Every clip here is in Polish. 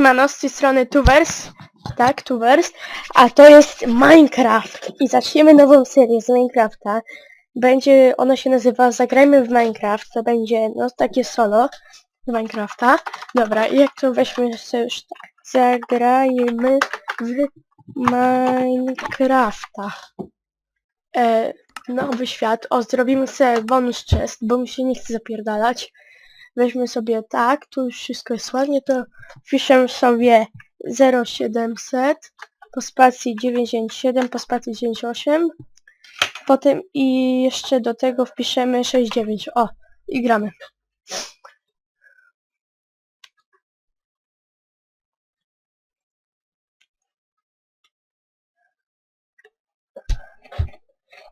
Siemano, z tej strony Tuvers, tak, Tuvers, a to jest Minecraft i zaczniemy nową serię z Minecrafta. Będzie, ona się nazywa Zagrajmy w Minecraft, to będzie, no, takie solo z Minecrafta. Dobra, i jak to weźmy sobie już tak, Zagrajmy w Minecrafta. E, nowy świat, o, zrobimy sobie bonus chest, bo mi się nie chce zapierdalać. Weźmy sobie tak, tu już wszystko jest ładnie, to wpiszę sobie 0700 po spacji 97 po spacji 98 potem i jeszcze do tego wpiszemy 69 o i gramy.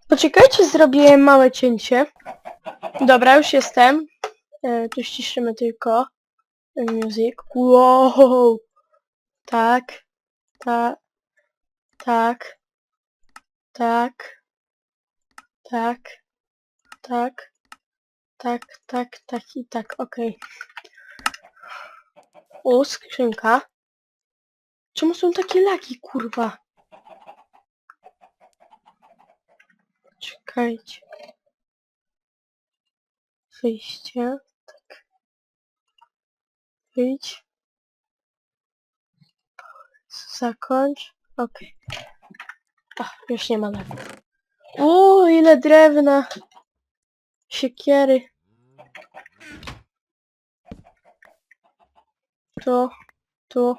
Poczekajcie zrobię małe cięcie. Dobra już jestem e, tu ściszymy tylko Music. Wow! Tak. Tak. Tak. Tak. Tak. Tak. Tak, tak, tak i tak, okej. O, skrzynka. Czemu są takie lagi, kurwa? Czekajcie. Wyjście. Wyjdź. Zakończ. Okej. Okay. Już nie ma lagów. O, ile drewna. Siekiery. Tu, tu.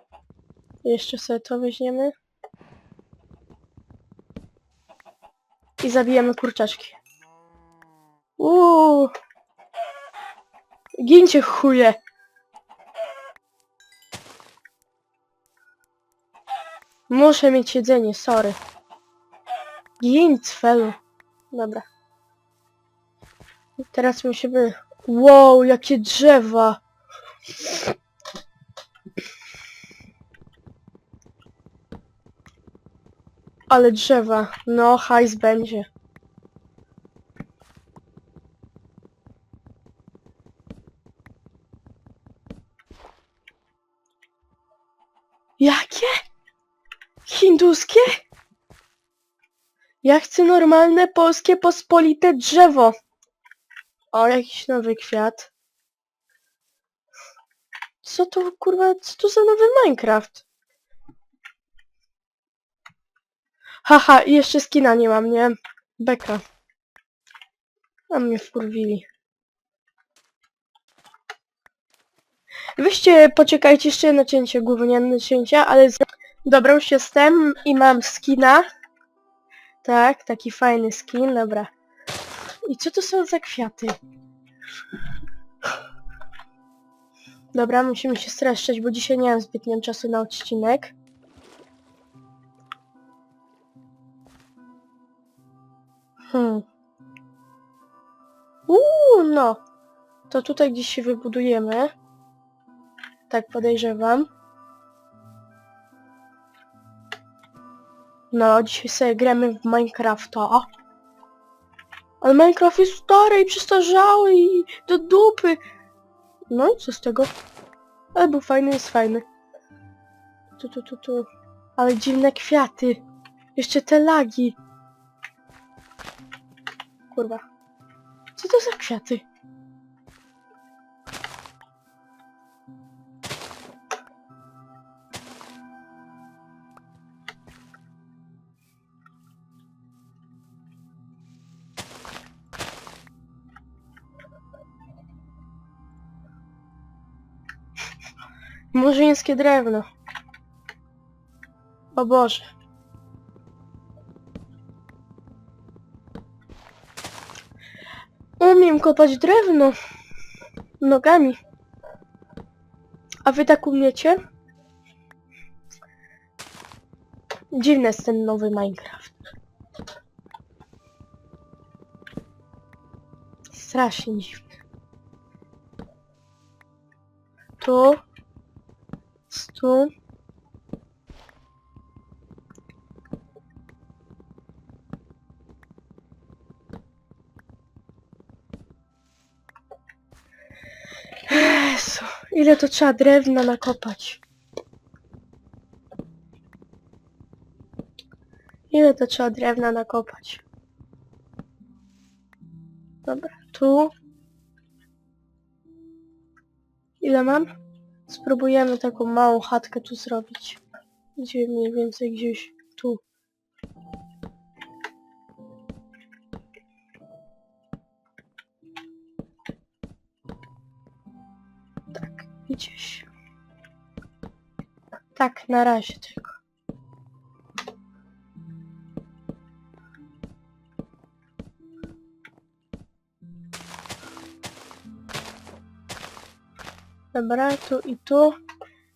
Jeszcze sobie to weźmiemy. I zabijemy kurczaczki. Uuu. Gincie chuje. Muszę mieć jedzenie, sorry. Gin cfelu. Dobra. Teraz musimy... Wow, jakie drzewa! Ale drzewa. No, hajs będzie. Jakie? Hinduskie? Ja chcę normalne, polskie, pospolite drzewo. O, jakiś nowy kwiat. Co to, kurwa, co to za nowy Minecraft? Haha, i jeszcze skina nie mam, nie? Beka. A mnie wkurwili. Wyście poczekajcie jeszcze na cięcie, gówniane cięcia, ale... Z... Dobra, już jestem i mam skina. Tak, taki fajny skin, dobra. I co to są za kwiaty? Dobra, musimy się streszczać, bo dzisiaj nie mam zbytnio czasu na odcinek. Hmm. Uuu, no. To tutaj gdzieś się wybudujemy. Tak podejrzewam. No, dzisiaj sobie gramy w Minecrafta. Ale Minecraft jest stary i przestarzały i do dupy. No i co z tego? Ale był fajny, jest fajny. Tu, tu, tu, tu. Ale dziwne kwiaty. Jeszcze te lagi. Kurwa. Co to za kwiaty? Murzyńskie drewno. O Boże. Umiem kopać drewno. Nogami. A wy tak umiecie? Dziwny jest ten nowy Minecraft. Strasznie dziwny. Tu tu. Jezu, ile to trzeba drewna nakopać. Ile to trzeba drewna nakopać. Dobra, tu. Ile mam? Spróbujemy taką małą chatkę tu zrobić. Gdzie mniej więcej gdzieś tu. Tak, gdzieś. Tak, na razie tylko. Dobra, tu i tu.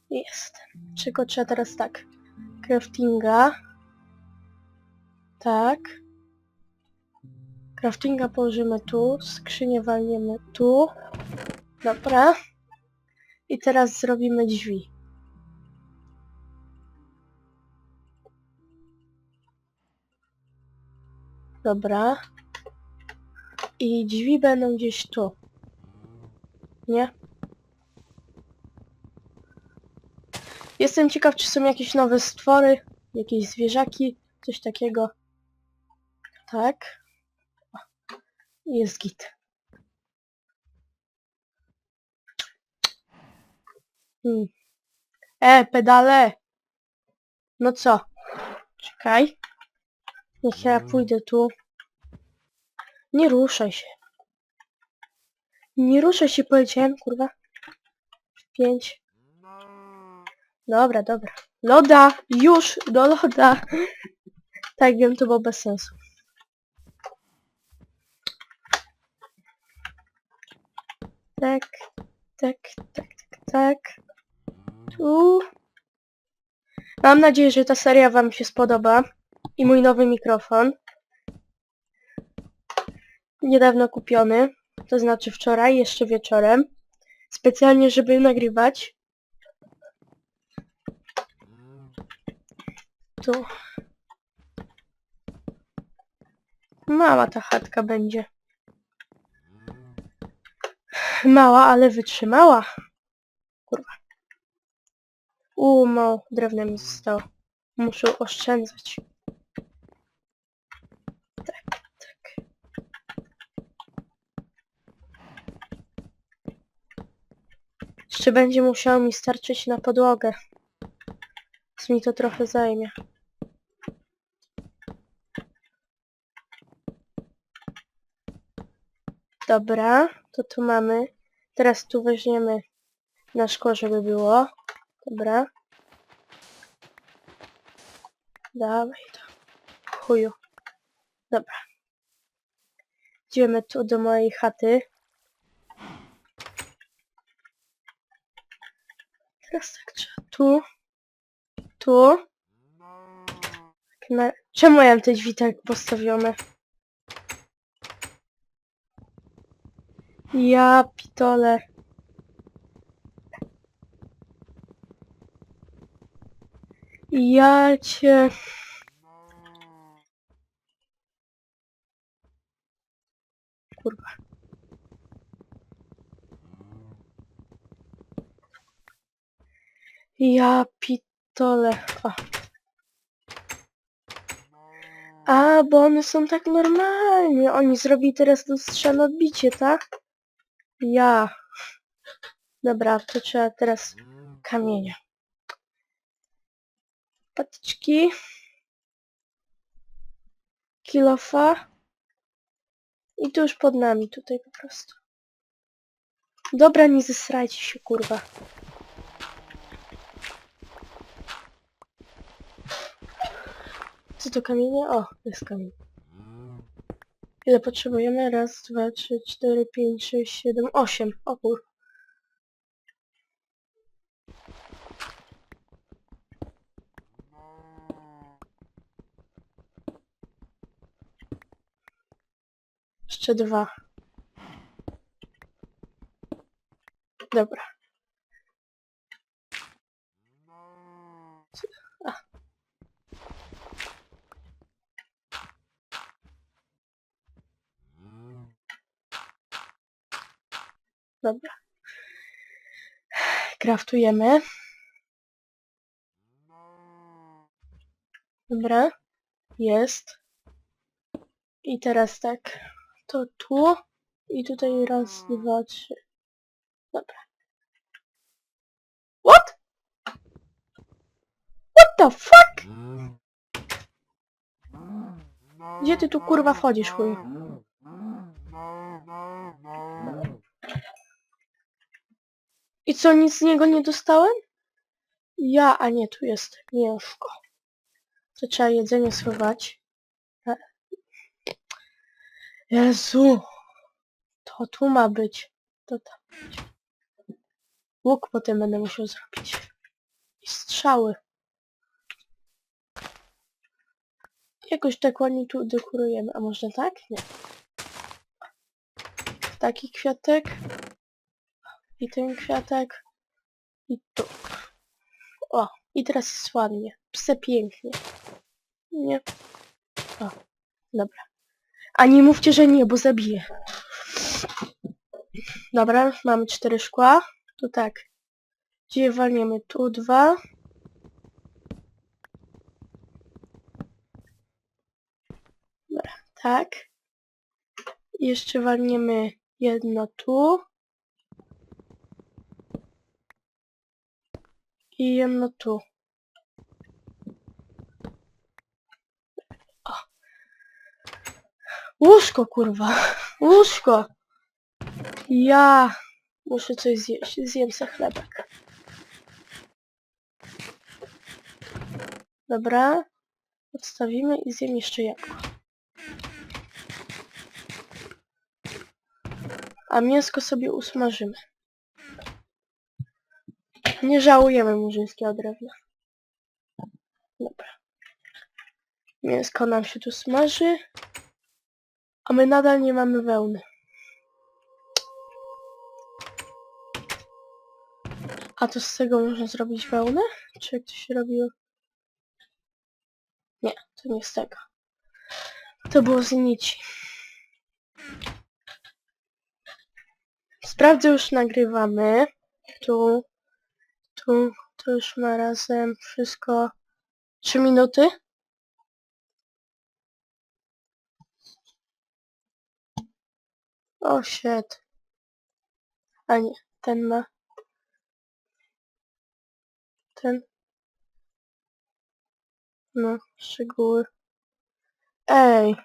Jest. Czego trzeba teraz tak? Craftinga. Tak. Craftinga położymy tu. Skrzynię walniemy tu. Dobra. I teraz zrobimy drzwi. Dobra. I drzwi będą gdzieś tu. Nie? Jestem ciekaw, czy są jakieś nowe stwory, jakieś zwierzaki, coś takiego. Tak. O, Jest git. Hmm. E, pedale! No co? Czekaj. Niech ja pójdę tu. Nie ruszaj się. Nie ruszaj się, powiedziałem, kurwa. Pięć. Dobra, dobra. Loda! Już! Do loda! Tak, wiem, to było bez sensu. Tak, tak, tak, tak, tak. Tu. Mam nadzieję, że ta seria wam się spodoba. I mój nowy mikrofon. Niedawno kupiony. To znaczy wczoraj, jeszcze wieczorem. Specjalnie, żeby nagrywać. Tu. Mała ta chatka będzie. Mała, ale wytrzymała. Kurwa. U, mało drewna mi zostało. Muszę oszczędzać. Tak, tak. Jeszcze będzie musiało mi starczyć na podłogę. Więc mi to trochę zajmie. Dobra, to tu mamy. Teraz tu weźmiemy na szkło, żeby było. Dobra. Dawaj to. Chuju. Dobra. Idziemy tu do mojej chaty. Teraz tak trzeba tu. Tu. Tak. Czemu ja mam te drzwi tak postawione? Ja pitole. Ja cię... Kurwa. Ja pitole. O. A, bo one są tak normalnie. Oni zrobili teraz lustrzane odbicie, tak? Ja. Dobra, to trzeba teraz kamienia. Patyczki. Kilofa. I tu już pod nami, tutaj po prostu. Dobra, nie zesrajcie się, kurwa. Co to kamienie? O, jest kamień. Ile potrzebujemy? Raz, dwa, trzy, cztery, pięć, sześć, siedem, osiem. O kur... Jeszcze dwa. Dobra. A. Dobra. Kraftujemy. Dobra. Jest. I teraz tak. To tu. I tutaj raz, dwa, trzy. Dobra. What? What the fuck? Gdzie ty tu kurwa wchodzisz, chuj? I co, nic z niego nie dostałem? Ja, a nie, tu jest mięszko. To trzeba jedzenie schować. E. Jezu! To tu ma być. To tam być. Łuk potem będę musiał zrobić. I strzały. Jakoś tak ładnie tu dekorujemy. A może tak? Nie. Taki kwiatek. I ten kwiatek. I tu. O, i teraz jest ładnie. Pse pięknie. Nie. O, dobra. A nie mówcie, że nie, bo zabiję. Dobra, mamy cztery szkła. To tak. Gdzie walniemy? Tu dwa. Dobra, tak. Jeszcze walniemy jedno tu. I jedno tu. O. Łóżko, kurwa. Łóżko. Ja muszę coś zjeść. Zjem se chlebek. Dobra. Odstawimy i zjem jeszcze jabłko. A mięsko sobie usmażymy. Nie żałujemy murzyńskiego drewna. Dobra. Mięsko nam się tu smaży. A my nadal nie mamy wełny. A to z tego można zrobić wełnę? Czy jak to się robiło? Nie, to nie z tego. To było z nici. Sprawdzę, już nagrywamy. Tu, tu, to już ma razem wszystko 3 minuty. O, shit. A nie, ten ma... Ten... No, szczegóły. Ej!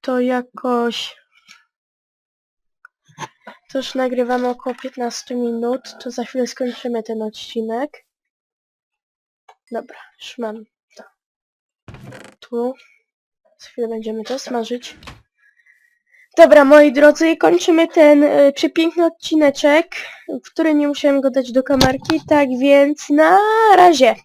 To jakoś... To już nagrywamy około 15 minut, to za chwilę skończymy ten odcinek. Dobra, już mam to. Tu. Za chwilę będziemy to smażyć. Dobra, moi drodzy, kończymy ten y, przepiękny odcineczek, w który nie musiałem go dać do kamerki, tak więc na razie.